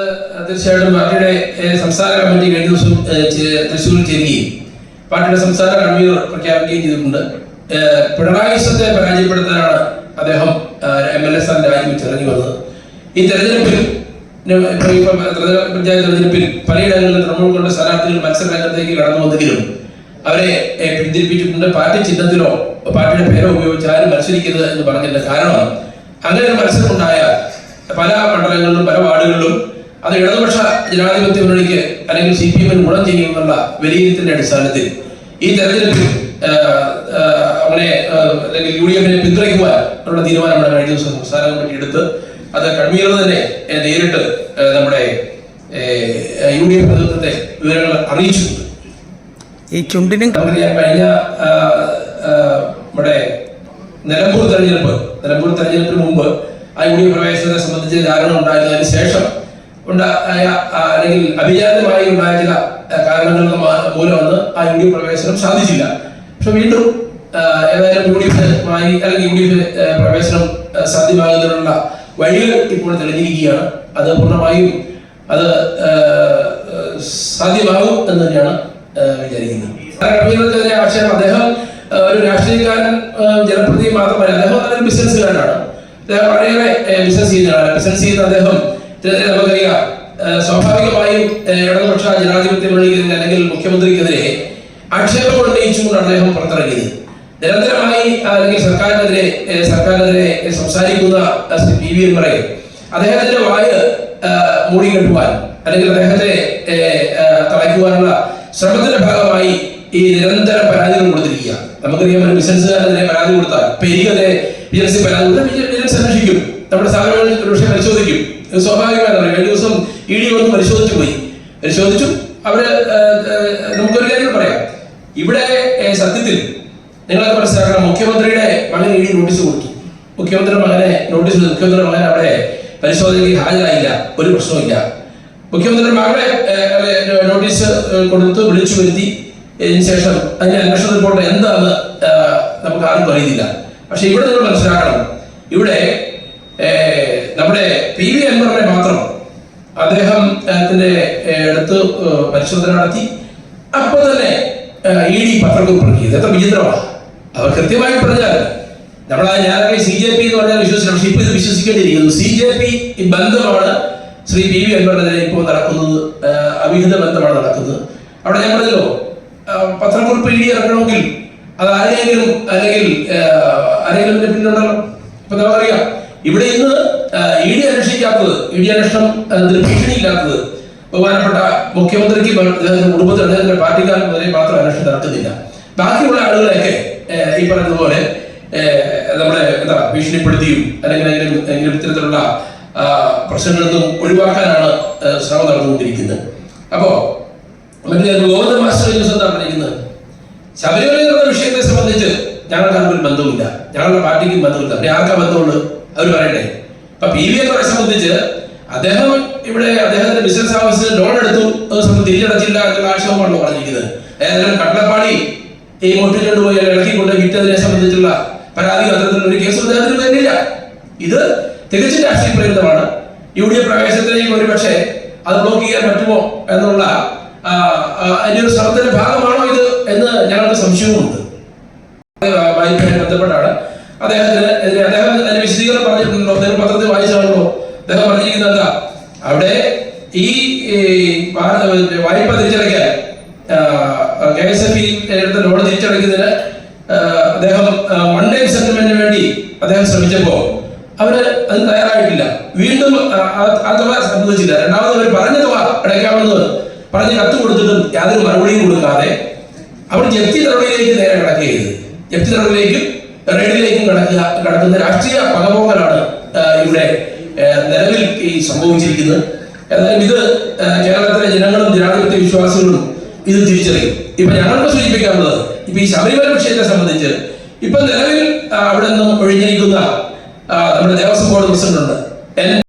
തീർച്ചയായിട്ടും പാർട്ടിയുടെ സംസ്ഥാന കമ്മിറ്റി കഴിഞ്ഞ ദിവസം തൃശ്ശൂരിൽ ചേരുകയും പാർട്ടിയുടെ സംസ്ഥാന കൺവീനർ പ്രഖ്യാപിക്കുകയും ചെയ്തിട്ടുണ്ട്. ഏഹ്, പിണറായി വിശ്വത്തെ പരാജയപ്പെടുത്താനാണ് അദ്ദേഹം എം എൽ എ സ്ഥാനം രാജിവെച്ച് ഇറങ്ങി വന്നത്. ഈ തെരഞ്ഞെടുപ്പിൽ പഞ്ചായത്ത് തെരഞ്ഞെടുപ്പിൽ പലയിടങ്ങളിലും തൃണമൂൽ കൊണ്ട് സ്ഥാനാർത്ഥികൾ മത്സരരംഗത്തേക്ക് കടന്നു വന്നെങ്കിലും അവരെ പിന്തിരിപ്പിച്ചിട്ടുണ്ട്. പാർട്ടി ചിഹ്നത്തിലോ പാർട്ടിയുടെ പേരോ ഉപയോഗിച്ച് ആരും മത്സരിക്കരുത് എന്ന് പറഞ്ഞതിന്റെ കാരണം അങ്ങനെ ഒരു മത്സരമുണ്ടായ പല മണ്ഡലങ്ങളിലും പല വാർഡുകളിലും അത് ഇടതുപക്ഷ ജനാധിപത്യ മുന്നണിക്ക് അല്ലെങ്കിൽ സി പി എമ്മിന് ഗുണം ചെയ്യുമെന്നുള്ള വിലയിരുത്തലിന്റെ അടിസ്ഥാനത്തിൽ ഈ തെരഞ്ഞെടുപ്പിൽ അങ്ങനെ അല്ലെങ്കിൽ യു ഡി എഫിനെ പിന്തുണയ്ക്കുവാൻ ഉള്ള നമ്മുടെ കഴിഞ്ഞ ദിവസം സംസ്ഥാന കമ്മിറ്റി എടുത്ത് അത് കൺവീനർ തന്നെ നേരിട്ട് നമ്മുടെ യു ഡി എഫ് നേതൃത്വത്തെ വിവരങ്ങൾ അറിയിച്ചിട്ടുണ്ട്. ഈ ചുണ്ടിനും കഴിഞ്ഞ നമ്മുടെ നിലമ്പൂർ തെരഞ്ഞെടുപ്പ് നിലമ്പൂർ തെരഞ്ഞെടുപ്പിന് മുമ്പ് ആ യു ഡി എഫ് പ്രവേശനത്തെ സംബന്ധിച്ച് ധാരണ ഉണ്ടായതിനു ശേഷം ഉണ്ടായ അല്ലെങ്കിൽ അഭിജാതമായി ഉണ്ടായ ചില കാരണങ്ങൾ മൂലമാണ് ആ യു ഡി എഫ് പ്രവേശനം സാധിച്ചില്ല. പക്ഷെ വീണ്ടും ഏതായാലും യു ഡി എഫുമായി അല്ലെങ്കിൽ യു ഡി എഫ് പ്രവേശനം സാധ്യമാകുന്നതിനുള്ള വഴികൾ ഇപ്പോൾ തെളിഞ്ഞിരിക്കുകയാണ്. അത് പൂർണമായും അത് സാധ്യമാകും എന്ന് തന്നെയാണ് വിചാരിക്കുന്നത്. ആശയം അദ്ദേഹം ഒരു രാഷ്ട്രീയക്കാരൻ ജനപ്രതി മാത്രമല്ല അദ്ദേഹം നല്ലൊരു ബിസിനസ്സുകാരനാണ് അദ്ദേഹം വളരെയേറെ ബിസിനസ് ചെയ്യുന്നതാണ് ബിസിനസ് ചെയ്യുന്ന അദ്ദേഹം ഇതിനെതിരെ നമുക്കറിയാം സ്വാഭാവികമായും ഇടതുപക്ഷ ജനാധിപത്യ മുന്നണിക്കെതിരെ അല്ലെങ്കിൽ മുഖ്യമന്ത്രിക്കെതിരെ ആക്ഷേപങ്ങൾ ഉന്നയിച്ചുകൊണ്ടാണ് അദ്ദേഹം പുറത്തിറങ്ങിയത്. നിരന്തരമായി അല്ലെങ്കിൽ സർക്കാരിനെതിരെ സർക്കാരിനെതിരെ സംസാരിക്കുന്ന ശ്രീ പി വി എംറെ അദ്ദേഹത്തിന്റെ വായ് മൂടിക്കെട്ടുവാൻ അല്ലെങ്കിൽ അദ്ദേഹത്തെ തളയ്ക്കുവാനുള്ള ശ്രമത്തിന്റെ ഭാഗമായി ഈ നിരന്തരം പരാതികൾ കൊടുത്തിരിക്കുക. നമുക്കറിയാം ബിസിനസ്സുകാരനെതിരെ പരാതി കൊടുത്താൽ എനിക്കെതിരെ വിജിലൻസി പരാതി കൊടുത്താൽ നമ്മുടെ പരിശോധിക്കും. ഇത് സ്വാഭാവികമായതാണ് കഴിഞ്ഞ ദിവസം ഇ ഡി വന്ന് പരിശോധിച്ചു പോയി. പരിശോധിച്ചു അവർ നമുക്കൊരു കാര്യം പറയാം. ഇവിടെ സത്യത്തിൽ നിങ്ങളൊക്കെ മനസ്സിലാക്കണം മുഖ്യമന്ത്രിയുടെ മകൻ ഇ ഡി നോട്ടീസ് കൊടുത്തു. മുഖ്യമന്ത്രിയുടെ മകനെ നോട്ടീസ്. മുഖ്യമന്ത്രിയുടെ മകൻ അവിടെ പരിശോധനയ്ക്ക് ഹാജരായില്ല. ഒരു പ്രശ്നവുമില്ല. മുഖ്യമന്ത്രിയുടെ മകളെ നോട്ടീസ് കൊടുത്ത് വിളിച്ചു വരുത്തി. ശേഷം അതിന്റെ അന്വേഷണ റിപ്പോർട്ട് എന്താണെന്ന് നമുക്ക് ആർക്കും അറിയില്ല പക്ഷെ ഇവിടെ നിങ്ങൾ മനസ്സിലാക്കണം. ഇവിടെ നമ്മുടെ പി വി അൻവറിനെ മാത്രം അദ്ദേഹം അതിന്റെ അടുത്ത് പരിശോധന നടത്തി. അപ്പൊ തന്നെ ഇ ഡി പത്രക്കുറിപ്പ് ഇറക്കി ഇത് എത്ര വിചിത്രമാണ് അവർ കൃത്യമായി പറഞ്ഞാൽ നമ്മൾ ഞാനൊക്കെ സി ജെ പി എന്ന് പറഞ്ഞാൽ വിശ്വസിക്കണം. പക്ഷെ ഇപ്പൊ ഇത് വിശ്വസിക്കേണ്ടിയിരിക്കുന്നു. സി ജെ പി ബന്ധമാണ് ശ്രീ പി വി അൻവറിനെതിരെ ഇപ്പോൾ നടക്കുന്നത്. അവിഹിത ബന്ധമാണ് നടക്കുന്നത്. അവിടെ ഞാൻ പറഞ്ഞല്ലോ പത്രക്കുറിപ്പ് ഇ ഡി ഇറക്കണമെങ്കിൽ അത് ആരെങ്കിലും അല്ലെങ്കിൽ ആരെങ്കിലും പിന്നുണ്ടല്ലോ ഇപ്പൊ നമുക്കറിയാം ഇവിടെ ഇന്ന് ഇ ഡി അന്വേഷിക്കാത്തത് ഇ ഡി അന്വേഷണം അതിന് ഭീഷണിയില്ലാത്തത് ബഹുമാനപ്പെട്ട മുഖ്യമന്ത്രിക്ക് കുടുംബത്തിൽ അദ്ദേഹത്തിന്റെ പാർട്ടിക്കാരൻ വരെ മാത്രം അന്വേഷണം നടക്കുന്നില്ല. ബാക്കിയുള്ള ആളുകളെയൊക്കെ ഈ പറയുന്നതുപോലെ നമ്മുടെ എന്താ ഭീഷണിപ്പെടുത്തിയും അല്ലെങ്കിൽ എങ്കിലും ഇത്തരത്തിലുള്ള പ്രശ്നങ്ങളിൽ നിന്നും ഒഴിവാക്കാനാണ് ശ്രമം നടന്നുകൊണ്ടിരിക്കുന്നത്. അപ്പോ മറ്റേ ഗോവിന്ദ മാസ്റ്റർ പറഞ്ഞിരിക്കുന്നത്? ശബരിമല വിഷയത്തെ സംബന്ധിച്ച് ഞങ്ങൾക്ക് ആർക്കും ബന്ധവുമില്ല. ഞങ്ങളുടെ പാർട്ടിക്കും ബന്ധമില്ല. പിന്നെ ആർക്കാ ബന്ധമുള്ളത്? അവർ പറയട്ടെ ഇപ്പൊ പി വി എന്നെ സംബന്ധിച്ച് അദ്ദേഹം ഇവിടെ അദ്ദേഹത്തിന്റെ ബിസിനസ് ആവശ്യത്തിന് ലോൺ എടുത്തു തിരിച്ചടച്ചില്ല എന്നുള്ള ആക്ഷേപമാണല്ലോ പറഞ്ഞിരിക്കുന്നത് ഏതായാലും കട്ടപ്പാടി ഈ മോട്ടിച്ചുകൊണ്ട് പോയി ഇളക്കിക്കൊണ്ട് വിറ്റതിനെ സംബന്ധിച്ചുള്ള പരാതി അത്തരത്തിലുള്ള ഒരു കേസ് അദ്ദേഹത്തിന് വരുന്നില്ല ഇത് തികച്ചും രാഷ്ട്രീയ പ്രേരിതമാണ് യു ഡി എഫ് പ്രവേശനത്തിലേക്ക് ഒരുപക്ഷെ അത് ബ്ലോക്ക് ചെയ്യാൻ പറ്റുമോ എന്നുള്ള അതിന്റെ ശ്രമത്തിന്റെ ഭാഗമാണോ ഇത് എന്ന് ഞങ്ങൾക്ക് സംശയവുമുണ്ട് വായ്പയുമായി ബന്ധപ്പെട്ടാണ് അദ്ദേഹത്തിന് എതിരെ പറഞ്ഞിട്ടുണ്ടല്ലോ അദ്ദേഹം പത്രത്തിൽ വായിച്ചാണല്ലോ അദ്ദേഹം പറഞ്ഞിരിക്കുന്നത് എന്താ അവിടെ ഈ വായ്പ തിരിച്ചടയ്ക്കാൻ കെ എസ് എഫ് എടുത്ത ലോൺ തിരിച്ചടയ്ക്കുന്നതിന് അദ്ദേഹം വൺ ടൈം സെറ്റിൽമെന്റിന് വേണ്ടി അദ്ദേഹം ശ്രമിച്ചപ്പോ അവർ അത് തയ്യാറായിട്ടില്ല. വീണ്ടും ആ, തുക സംബന്ധിച്ചില്ല. രണ്ടാമത് അവർ പറഞ്ഞ തുക അടയ്ക്കാമെന്ന് പറഞ്ഞ് കത്ത് കൊടുത്തിട്ടും യാതൊരു മറുപടിയും കൊടുക്കാതെ അവർ ജപ്തി നടപടിയിലേക്ക് നേരെ കടക്കുകയത് ജപ്തി നടപടിയിലേക്കും റെയ്ഡിലേക്കും കടക്കുക കടക്കുന്ന രാഷ്ട്രീയ പകപോക്കലാണ് ആ, ഇവിടെ ആ, നിലവിൽ ഈ സംഭവിച്ചിരിക്കുന്നത്. ഏതായാലും ഇത് കേരളത്തിലെ ജനങ്ങളും ജനാധിപത്യ വിശ്വാസികളും ഇത് തിരിച്ചറിയും. ഇപ്പൊ ഞങ്ങൾക്ക് സൂചിപ്പിക്കാനുള്ളത് ഇപ്പൊ ഈ ശബരിമല വിഷയത്തെ സംബന്ധിച്ച് ഇപ്പൊ നിലവിൽ അവിടെ നിന്നും ഒഴിഞ്ഞിരിക്കുന്ന നമ്മുടെ ദേവസ്വം ബോർഡ് പ്രസിഡന്റ് എൻ.